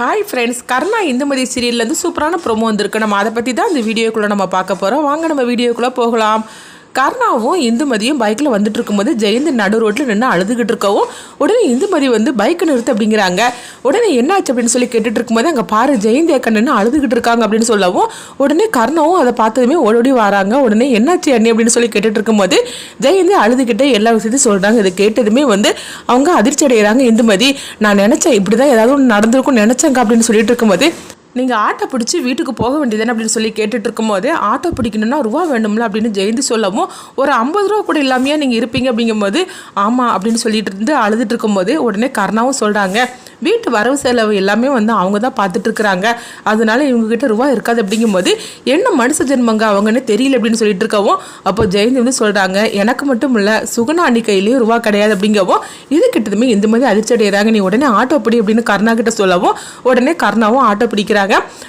Hi friends Karna Indumathi சீரியல்லேருந்து சூப்பரான promo வந்திருக்கு. நம்ம அதை பற்றி தான் இந்த வீடியோக்குள்ளே நம்ம பார்க்க போகிறோம் வாங்க நம்ம வீடியோக்குள்ளே போகலாம். கர்ணாவும் இந்துமதியும் பைக்கில் வந்துட்டு இருக்கும்போது ஜெயந்த் நடு ரோட்டில் நின்று அழுதுகிட்டு இருக்கவும் உடனே இந்துமதி வந்து பைக்கை நிறுத்து அப்படிங்கிறாங்க. உடனே என்னாச்சு அப்படின்னு சொல்லி கேட்டுட்டு இருக்கும்போது அங்கே பாரு ஜெயந்தி அக்கா நின்று அழுதுகிட்டு இருக்காங்க அப்படின்னு சொல்லவும் உடனே கர்ணாவும் அதை பார்த்ததுமே ஓடோடி வராங்க. உடனே என்னாச்சு அண்ணி அப்படின்னு சொல்லி கேட்டுட்டு இருக்கும்போது ஜெயந்தி அழுதுகிட்டே எல்லா விஷயத்தையும் சொல்கிறாங்க இதை கேட்டதுமே வந்து அவங்க அதிர்ச்சி அடைகிறாங்க இந்துமதி நான் நினச்சேன் இப்படி தான் ஏதாவது ஒன்று நடந்திருக்கும் நினச்சேங்க அப்படின்னு சொல்லிட்டு இருக்கும்போது நீங்கள் ஆட்டோ பிடிச்சி வீட்டுக்கு போக வேண்டியதானே அப்படின்னு சொல்லி கேட்டுட்டு இருக்கும்போது ஆட்டோ பிடிக்கணும்னா ரூபா வேணும்ல அப்படின்னு ஜெயந்தி சொல்லவும் ஒரு ஐம்பது ரூபா கூட இல்லாமையா நீங்கள் இருப்பீங்க அப்படிங்கும்போது ஆமாம் அப்படின்னு சொல்லிட்டு இருந்து அழுதுட்டு இருக்கும்போது உடனே கர்ணாவும் சொல்கிறாங்க வீட்டு வரவு செலவு எல்லாமே வந்து அவங்க தான் பார்த்துட்டு இருக்கிறாங்க. அதனால இவங்ககிட்ட ரூபா இருக்காது அப்படிங்கும்போது என்ன மனுஷ ஜென்மங்க அவங்கன்னு தெரியல அப்படின்னு சொல்லிட்டு இருக்கவும் அப்போ ஜெயந்தி வந்து சொல்கிறாங்க எனக்கு மட்டும் இல்லை சுகுணா அண்ணி கையிலையும் ரூபா கிடையாது அப்படிங்கவும் இது கிட்டதுமே இந்த மாதிரி அதிர்ச்சி அடைகிறாங்க நீ உடனே ஆட்டோ பிடி அப்படின்னு கர்ணா கிட்ட சொல்லவும் உடனே கர்ணாவும் ஆட்டோ பிடிக்கிறாங்க.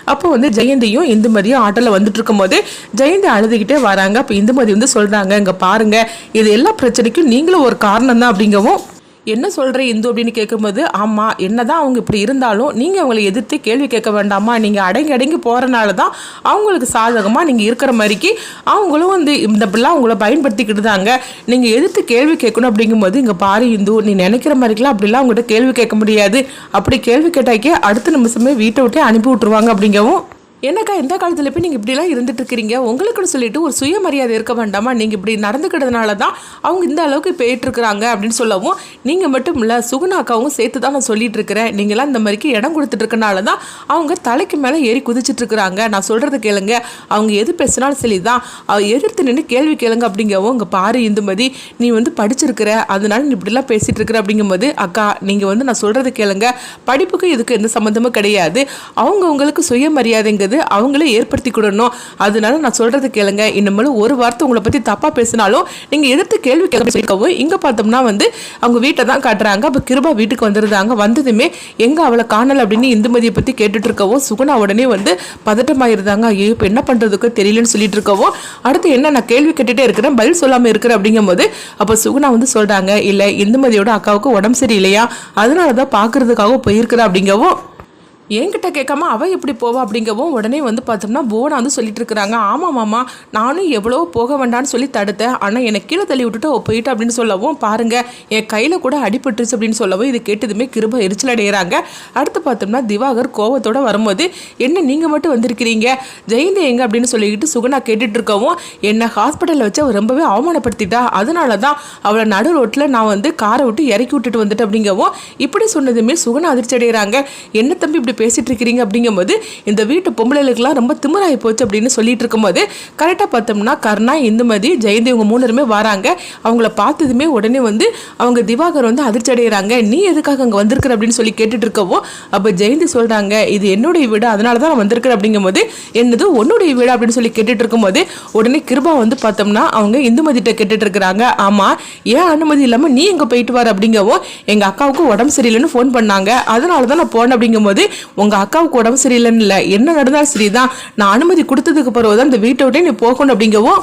அப்போ வந்து ஜெயந்தியும் இந்துமதியும் ஆட்டோவில் வந்துட்டு இருக்கும்போது ஜெயந்தி அழுதுகிட்டே வராங்க. அப்போ இந்துமதி வந்து சொல்கிறாங்க இங்கே பாருங்க இது எல்லா பிரச்சனைக்கும் நீங்களும் ஒரு காரணம் தான் அப்படிங்கவும் என்ன சொல்கிற இந்து அப்படின்னு கேட்கும்போது ஆமாம் என்னதான் அவங்க இப்படி இருந்தாலும் நீங்கள் அவங்களை எதிர்த்து கேள்வி கேட்க வேண்டாமா? நீங்கள் அடங்கி அடங்கி போகிறனால தான் அவங்களுக்கு சாதகமாக நீங்கள் இருக்கிற மாதிரிக்கு அவங்களும் வந்து இந்த இப்படிலாம் உங்களை பயன்படுத்திக்கிட்டு தாங்க. நீங்கள் எதிர்த்து கேள்வி கேட்கணும் அப்படிங்கும்போது இங்கே பாரு இந்து நீ நினைக்கிற மாதிரிக்கெல்லாம் அப்படிலாம் அவங்ககிட்ட கேள்வி கேட்க முடியாது. அப்படி கேள்வி கேட்டாக்கே அடுத்த நிமிஷமே வீட்டை விட்டே அனுப்பி விட்ருவாங்க அப்படிங்கவும் என்னக்கா இந்த காலத்தில் போய் நீங்கள் இப்படிலாம் இருந்துட்டு இருக்கிறீங்க உங்களுக்குன்னு சொல்லிட்டு ஒரு சுயமரியாதை இருக்க வேண்டாமா? நீங்கள் இப்படி நடந்துக்கிட்டதுனால தான் அவங்க இந்த அளவுக்கு போயிட்டுருக்குறாங்க அப்படின்னு சொல்லவும் நீங்கள் மட்டும் இல்லை சுகுணாக்காவும் சேர்த்து தான் நான் சொல்லிட்டு இருக்கிறேன் நீங்களாம் இந்த மாதிரிக்கு இடம் கொடுத்துட்ருக்கனால தான் அவங்க தலைக்கு மேலே ஏறி குதிச்சிட்ருக்குறாங்க நான் சொல்கிறது கேளுங்க. அவங்க எது பேசினாலும் சரி தான் அவ எதிர்த்து நின்று கேள்வி கேளுங்க அப்படிங்கவும் இங்கே பாரு இந்துமதி நீ வந்து படிச்சிருக்கிற அதனால நீ இப்படிலாம் பேசிகிட்டு இருக்கிற அப்படிங்கும்போது அக்கா நீங்கள் வந்து நான் சொல்கிறது கேளுங்க. படிப்புக்கு இதுக்கு எந்த சம்மந்தமும் கிடையாது. அவங்க உங்களுக்கு சுயமரியாதைங்கிறது அவங்களே ஏற்படுத்தி கொடுக்கணும். அதனால நான் சொல்கிறது கேளுங்க. இனிமேலும் ஒரு வார்த்தை உங்களை பற்றி தப்பாக பேசினாலும் நீங்கள் எதிர்த்து கேள்வி கேட்கவும் இங்கே பார்த்தோம்னா வந்து அவங்க வீட்டை தான் காட்டுறாங்க. அப்போ கிருபா வீட்டுக்கு வந்துருந்தாங்க வந்ததுமே எங்கே அவளை காணல அப்படின்னு இந்துமதியை பற்றி கேட்டுட்டு இருக்கவும் சுகுணா உடனே வந்து பதட்டமாயிருந்தாங்க. ஐயோ இப்போ என்ன பண்ணுறதுக்கு தெரியலன்னு சொல்லிட்டு இருக்கவும் அடுத்து என்ன நான் கேள்வி கேட்டுட்டே இருக்கிறேன் பதில் சொல்லாமல் இருக்கிறேன் அப்படிங்கும்போது அப்போ சுகுணா வந்து சொல்கிறாங்க இல்லை இந்துமதியோட அக்காவுக்கு உடம்பு சரியில்லையா? அதனால தான் பார்க்கறதுக்காக போயிருக்கிறா அப்படிங்கவும் என்கிட்ட கேட்காம அவள் எப்படி போவா அப்படிங்கவும் உடனே வந்து பார்த்தோம்னா போனா வந்து சொல்லிட்டு இருக்கிறாங்க ஆமாம் மாமா நானும் எவ்வளோ போக வேண்டாம்னு சொல்லி தடுத்தேன். ஆனால் என்னை கீழே தள்ளி விட்டுட்டு போயிட்டு அப்படின்னு சொல்லவும் பாருங்க என் கையில் கூட அடிபட்டுருச்சு அப்படின்னு சொல்லவும் இது கேட்டதுமே கிருப எரிச்சல் அடைகிறாங்க. அடுத்து பார்த்தோம்னா திவாகர் கோவத்தோடு வரும்போது என்ன நீங்கள் மட்டும் வந்திருக்கிறீங்க? ஜெயந்தி எங்க? அப்படின்னு சொல்லிக்கிட்டு சுகுணா கேட்டுட்டு இருக்கவும் என்னை ஹாஸ்பிட்டலில் வச்சு அவள் ரொம்பவே அவமானப்படுத்திட்டா. அதனால தான் அவளை நடு ரோட்டில் நான் வந்து காரை விட்டு இறக்கி விட்டுட்டு வந்துட்டு அப்படிங்கவும் இப்படி சொன்னதுமே சுகுணா அதிர்ச்சி அடைகிறாங்க. என்ன தம்பி இப்படி பேசிகிட்டு இருக்கிறீங்க அப்படிங்கும்போது இந்த வீட்டு பொம்பளைகளுக்கெல்லாம் ரொம்ப திமிராகி போச்சு அப்படின்னு சொல்லிட்டு இருக்கும்போது கரெக்டாக பார்த்தோம்னா கர்ணா இந்துமதி ஜெயந்தி இவங்க மூணுருமே வராங்க. அவங்கள பார்த்ததுமே உடனே வந்து அவங்க திவாகர் வந்து அதிர்ச்சி அடைகிறாங்க நீ எதுக்காக அங்கே வந்திருக்கிற அப்படின்னு சொல்லி கேட்டுட்டு இருக்கவோ அப்போ ஜெயந்தி சொல்கிறாங்க இது என்னுடைய வீடு அதனால தான் நான் வந்திருக்கிறேன் அப்படிங்கும்போது என்னது உன்னுடைய வீடு அப்படின்னு சொல்லி கேட்டுட்டு இருக்கும்போது உடனே கிருபா வந்து பார்த்தோம்னா அவங்க இந்துமதிட்ட கேட்டுட்டு இருக்கிறாங்க ஆமாம் ஏன் அனுமதி இல்லாமல் நீ எங்கே போயிட்டு வர அப்படிங்கவோ எங்கள் அக்காவுக்கு உடம்பு சரியில்லைன்னு ஃபோன் பண்ணாங்க. அதனால தான் நான் போனேன் அப்படிங்கும்போது உங்கள் அக்காவுக்கு உடம்பு சரியில்லைன்னு இல்லை. என்ன நடந்தாலும் சரிதான். நான் அனுமதி கொடுத்ததுக்கு பிறகு தான் இந்த வீட்டை விட்டே நீ போகணும் அப்படிங்கவும்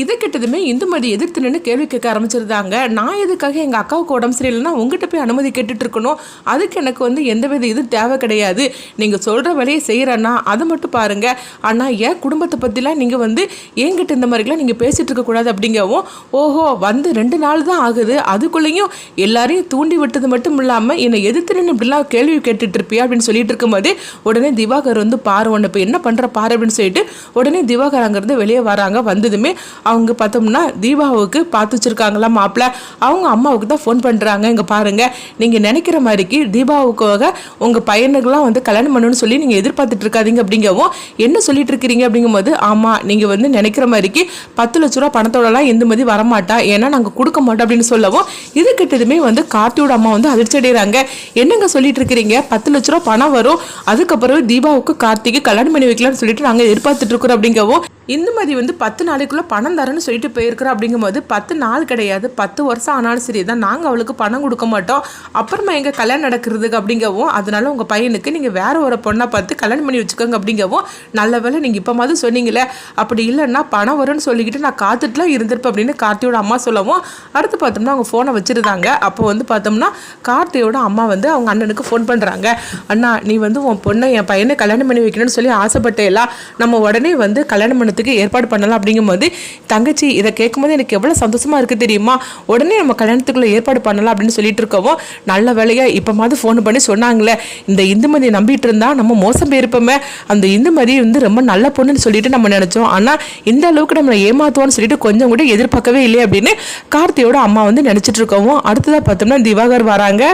இதை கிட்டதுமே இந்துமதி எதிர்த்து நின்று கேள்வி கேட்க ஆரம்பிச்சிருந்தாங்க. நான் எதுக்காக எங்கள் அக்காவுக்கு உடம்பு சரியில்லைன்னா உங்ககிட்ட போய் அனுமதி கேட்டுட்டு இருக்கணும். அதுக்கு எனக்கு வந்து எந்தவித இது தேவை கிடையாது. நீங்கள் சொல்கிற வேலையை செய்கிறேன்னா அதை மட்டும் பாருங்கள் ஆனால் என் குடும்பத்தை பற்றிலாம் நீங்கள் வந்து என்கிட்ட இந்த மாதிரிலாம் நீங்கள் பேசிகிட்டு இருக்கக்கூடாது அப்படிங்கவும் ஓஹோ வந்து ரெண்டு நாள் தான் ஆகுது. அதுக்குள்ளேயும் எல்லாரையும் தூண்டி விட்டது மட்டும் இல்லாமல் என்னை எதிர்த்து நின்று இப்படிலாம் கேள்வி கேட்டுட்டு இருப்பியா அப்படின்னு சொல்லிட்டு இருக்கும்போது உடனே திவாகர் வந்து பாரு உன்னை இப்போ என்ன பண்ணுற பாரு அப்படின்னு சொல்லிட்டு உடனே திவாகர் அங்கேருந்து வெளியே வராங்க. வந்ததுமே அவங்க பார்த்தோம்னா தீபாவுக்கு பார்த்து வச்சிருக்காங்களா மாப்பிள்ள அவங்க அம்மாவுக்கு தான் ஃபோன் பண்ணுறாங்க இங்கே பாருங்கள் நீங்கள் நினைக்கிற மாதிரிக்கு தீபாவுக்காக உங்கள் பையனுக்கெல்லாம் வந்து கல்யாணம் பண்ணணும்னு சொல்லி நீங்கள் எதிர்பார்த்துட்டு இருக்காதீங்க அப்படிங்கவும் என்ன சொல்லிட்டு இருக்கிறீங்க அப்படிங்கும்போது ஆமாம் நீங்கள் வந்து நினைக்கிற மாதிரிக்கு பத்து லட்ச ரூபா பணத்தோடலாம் எந்த மாதிரி வரமாட்டா? ஏன்னா நாங்கள் கொடுக்க மாட்டோம் அப்படின்னு சொல்லவும் இது கிட்டதுமே வந்து கார்த்தியோட அம்மா வந்து அதிர்ச்சி அடைகிறாங்க என்னங்க சொல்லிட்டு இருக்கிறீங்க? பத்து லட்ச ரூபா பணம் வரும். அதுக்கப்புறம் தீபாவுக்கு கார்த்திக்கு கல்யாணம் பண்ணி வைக்கலாம்னு சொல்லிட்டு நாங்கள் எதிர்பார்த்துட்டு இருக்கிறோம் அப்படிங்கவும் இந்துமதி வந்து பத்து நாளைக்குள்ளே பணம் தரேன்னு சொல்லிட்டு போயிருக்கிறா அப்படிங்கும்போது பத்து நாள் கிடையாது. பத்து வருஷம் ஆனாலும் சரி தான் நாங்கள் அவளுக்கு பணம் கொடுக்க மாட்டோம். அப்புறமா எங்கள் கல்யாணம் நடக்கிறதுக்கு அப்படிங்கவும் அதனால உங்கள் பையனுக்கு நீங்கள் வேற ஒரு பொண்ணை பார்த்து கல்யாணம் பண்ணி வச்சுக்கோங்க அப்படிங்கவும் நல்ல வேலை நீங்கள் இப்போ மாதிரி சொன்னீங்களே. அப்படி இல்லைன்னா பணம் வரும்னு சொல்லிக்கிட்டு நான் காத்துட்டுலாம் இருந்திருப்பேன் அப்படின்னு கார்த்தியோட அம்மா சொல்லவும் அடுத்து பார்த்தோம்னா அவங்க ஃபோனை வச்சுருந்தாங்க. அப்போ வந்து பார்த்தோம்னா கார்த்தியோட அம்மா வந்து அவங்க அண்ணனுக்கு ஃபோன் பண்ணுறாங்க அண்ணா நீ வந்து உன் பொண்ணை என் பையனை கல்யாணம் பண்ணி வைக்கணும்னு சொல்லி ஆசைப்பட்டேலாம் நம்ம உடனே வந்து கல்யாணம் பண்ணதுக்கு ஏற்பாடு பண்ணலாம் அப்படிங்கும்போது தங்கச்சி இதை கேட்கும்போது எனக்கு எவ்வளோ சந்தோஷமா இருக்குது தெரியுமா? உடனே நம்ம கல்யாணத்துக்குள்ளே ஏற்பாடு பண்ணலாம் அப்படின்னு சொல்லிட்டு இருக்கவும் நல்ல வேலையாக இப்போ மாதிரி ஃபோன் பண்ணி சொன்னாங்களே இந்த இந்துமதியை நம்பிட்டு இருந்தால் நம்ம மோசம் போயிருப்போமே அந்த இந்துமதி வந்து ரொம்ப நல்ல பொண்ணுன்னு சொல்லிட்டு நம்ம நினச்சோம். ஆனால் இந்த அளவுக்கு நம்மளை ஏமாத்துவோம்னு சொல்லிட்டு கொஞ்சம் கூட எதிர்பார்க்கவே இல்லை அப்படின்னு கார்த்தியோட அம்மா வந்து நினச்சிட்டு இருக்கவும் அடுத்ததாக பார்த்தோம்னா திவாகர் வராங்க.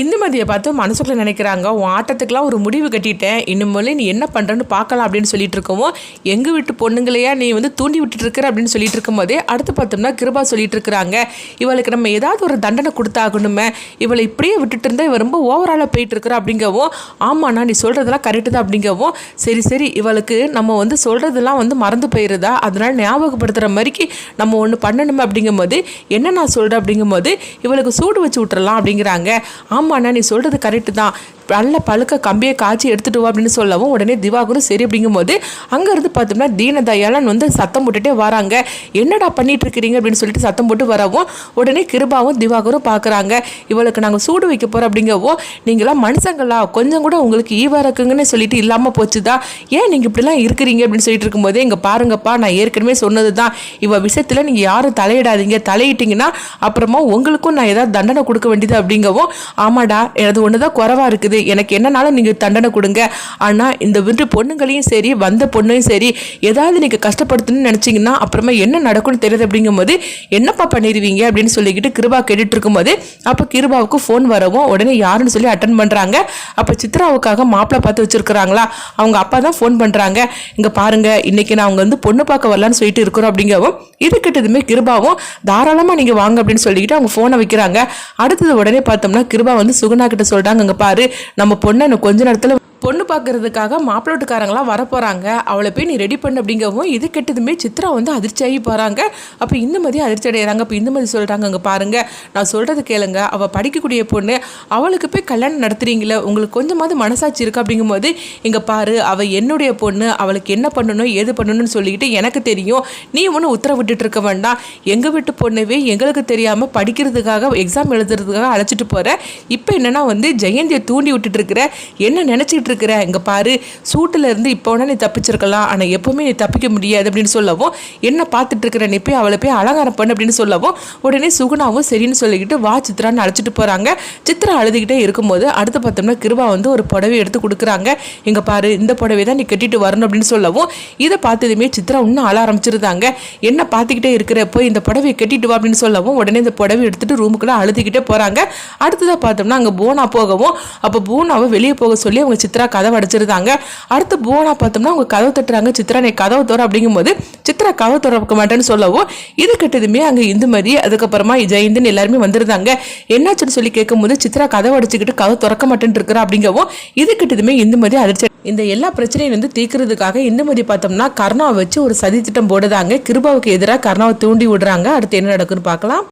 இந்துமதியை பார்த்து மனசுக்குள்ள நினைக்கிறாங்க உன் ஆட்டத்துக்கெல்லாம் ஒரு முடிவு கட்டிட்டேன். இனிமேல் நீ என்ன பண்ணுறன்னு பார்க்கலாம் அப்படின்னு சொல்லிட்டு இருக்கவும் எங்கள் வீட்டு பொண்ணுங்களையா நீ வந்து தூண்டி விட்டுட்டு இருக்கிற? அப்படின்னு சொல்லிட்டு இருக்கும்போதே அடுத்து பார்த்தோம்னா கிருபா சொல்லிட்டு இருக்கிறாங்க. இவளுக்கு நம்ம ஏதாவது ஒரு தண்டனை கொடுத்தாகணுமே. இவளை இப்படியே விட்டுட்டு இருந்தா இவ ரொம்ப ஓவராலாக போயிட்டு இருக்கிறா அப்படிங்கவும் ஆமாண்ணா நீ சொல்கிறதெல்லாம் கரெக்டு தான் அப்படிங்கவும் சரி சரி இவளுக்கு நம்ம வந்து சொல்கிறதெல்லாம் வந்து மறந்து போயிருதா? அதனால ஞாபகப்படுத்துகிற மாதிரிக்கு நம்ம ஒன்று பண்ணணுமே அப்படிங்கும்போது என்ன நான் சொல்கிறேன் அப்படிங்கும்போது இவளுக்கு சூடு வச்சு விட்டுறலாம் அப்படிங்கிறாங்க. ஆமாண்ணா நீ சொல்கிறது கரெக்டு தான். நல்ல பழுக்க கம்பியை காய்ச்சி எடுத்துட்டு வா அப்படின்னு சொல்லவும் உடனே திவாகரும் சரி அப்படிங்கும்போது அங்கேருந்து பார்த்தோம்னா தீனதயாளன் வந்து சத்தம் போட்டுட்டே வராங்க. என்னடா பண்ணிட்டு இருக்கிறீங்க அப்படின்னு சொல்லிட்டு சத்தம் போட்டு வரவும் உடனே கிருபாவும் திவாகரும் பார்க்குறாங்க. இவளுக்கு நாங்கள் சூடு வைக்க போகிறோம் அப்படிங்கவோ நீங்களாம் மனுஷங்களா கொஞ்சம் கூட உங்களுக்கு ஈவா இருக்குங்கன்னு சொல்லிட்டு இல்லாமல் போச்சுதா? ஏன் நீங்கள் இப்படிலாம் இருக்கிறீங்க அப்படின்னு சொல்லிட்டு இருக்கும்போது இங்கே பாருங்கப்பா நான் ஏற்கனவே சொன்னது தான் இவ விஷயத்தில் நீங்கள் யாரும் தலையிடாதீங்க. தலையிட்டீங்கன்னா அப்புறமா உங்களுக்கும் நான் ஏதாவது தண்டனை கொடுக்க வேண்டியது அப்படிங்கவும் ஆமாடா எனது ஒன்று தான் குறவாக இருக்குது. எனக்கு என்னனாலும் நீங்கள் தண்டனை கொடுங்க. ஆனால் இந்த விட்டு பொண்ணுங்களையும் சரி வந்த பொண்ணையும் சரி ஏதாவது நீங்கள் கஷ்டப்படுத்தணும்னு நினச்சிங்கன்னா அப்புறமா என்ன நடக்கும்னு தெரியுது அப்படிங்கும்போது என்னப்பா பண்ணிடுவீங்க அப்படின்னு சொல்லிக்கிட்டு கிருபா கேட்டுட்டு இருக்கும்போது அப்போ கிருபாவுக்கு ஃபோன் வரவும் உடனே யாருன்னு சொல்லி அட்டன் பண்ணுறாங்க அப்போ சித்ராவுக்காக மாப்பிள்ளை பார்த்து வச்சுருக்குறாங்களா? அவங்க அப்பா தான் ஃபோன் பண்ணுறாங்க இங்கே பாருங்க இன்னைக்கு நான் அவங்க வந்து பொண்ணு பார்க்க வரலான்னு சொல்லிட்டு இருக்கிறோம் அப்படிங்கவும் இது கிட்டதுமே கிருபாவும் தாராளமாக நீங்கள் வாங்க அப்படின்னு சொல்லிக்கிட்டு அவங்க ஃபோனை வைக்கிறாங்க. அடுத்தது உடனே பார்த்தோம்னா கிருபா வந்து சுகுணா கிட்ட சொல்கிறாங்க இங்கே பாரு நம்ம பொண்ணை கொஞ்ச நேரத்தில் பொண்ணு பார்க்கறதுக்காக மாப்பிள்ளோட்டுக்காரங்களாம் வரப்போகிறாங்க அவளை போய் நீ ரெடி பண்ணு அப்படிங்கவும் இது கெட்டதுமே சித்ரா வந்து அதிர்ச்சியாகி போகிறாங்க அப்போ இந்த மாதிரி அதிர்ச்சி அடைகிறாங்க அப்போ இந்த மாதிரி சொல்கிறாங்க அங்கே பாருங்கள் நான் சொல்கிறது கேளுங்க. அவள் படிக்கக்கூடிய பொண்ணு. அவளுக்கு போய் கல்யாணம் நடத்துறீங்களே உங்களுக்கு கொஞ்சமாவது மனசாட்சி இருக்கு அப்படிங்கும்போது இங்கே பாரு. அவள் என்னுடைய பொண்ணு. அவளுக்கு என்ன பண்ணணும் ஏது பண்ணணும்னு சொல்லிக்கிட்டு எனக்கு தெரியும். நீ ஒன்று உத்தரவிட்டுட்டு இருக்க வேண்டாம். எங்கள் வீட்டு பொண்ணுவே எங்களுக்கு தெரியாமல் படிக்கிறதுக்காக எக்ஸாம் எழுதுறதுக்காக அழைச்சிட்டு போகிற இப்போ என்னென்னா வந்து ஜெயந்தியை தூண்டி விட்டுட்டு இருக்கிற என்ன நினச்சிட்டு இருக்கிற இங்கே பாரு சூட்டில் இருந்து இப்போ வேணா நீ தப்பிச்சிருக்கலாம். ஆனால் எப்போவுமே நீ தப்பிக்க முடியாது அப்படின்னு சொல்லவும் என்ன பார்த்துட்டு இருக்கிற நீ போய் அவளை போய் அலங்காரம் பண்ணு அப்படின்னு சொல்லவும் உடனே சுகுணாவும் சரின்னு சொல்லிக்கிட்டு வா சித்ரான்னு அழைச்சிட்டு போகிறாங்க சித்ரா அழுதுகிட்டே இருக்கும்போது அடுத்து பார்த்தோம்னா கிருபா வந்து ஒரு புடவை எடுத்து கொடுக்குறாங்க. இங்கே பாரு இந்த புடவை தான் நீ கட்டிட்டு வரணும் அப்படின்னு சொல்லவும் இதை பார்த்ததுமே சித்ரா இன்னும் அழ ஆரம்பிச்சிருந்தாங்க. என்ன பார்த்துக்கிட்டே இருக்கிற போய் இந்த புடவையை கட்டிட்டு வா அப்படின்னு சொல்லவும் உடனே இந்த புடவை எடுத்துட்டு ரூமுக்குள்ளே அழுதுகிட்டே போகிறாங்க அடுத்ததாக பார்த்தோம்னா அங்கே போனா போகவும் அப்போ போனாவை வெளியே போக சொல்லி அவங்க சித்ரா கதவு அடிச்சிருந்தாங்க அடுத்து போனா பார்த்தோம்னா அவங்க கதவு தட்டுறாங்க. சித்ரா நீ கதவு தோற அப்படிங்கும்போது சித்ரா கதவு திறக்க மாட்டேன்னு சொல்லவும் இது கெட்டதுமே அங்கே மாதிரி அதுக்கப்புறமா ஜெயந்தின் எல்லாருமே வந்திருந்தாங்க. என்னாச்சுன்னு சொல்லி கேட்கும்போது சித்ரா கதவு அடிச்சுக்கிட்டு கதவு திறக்க மாட்டேன்னு இருக்கிறா அப்படிங்கவும் இது கெட்டதுமே மாதிரி அதிர்ச்சி இந்த எல்லா பிரச்சனையும் வந்து தீக்குறதுக்காக இந்த மாதிரி பார்த்தோம்னா கர்ணாவை வச்சு ஒரு சதி திட்டம் போடுதாங்க கிருபாவுக்கு எதிராக கர்ணாவை தூண்டி விடுறாங்க. அடுத்து என்ன நடக்குன்னு பார்க்கலாம்.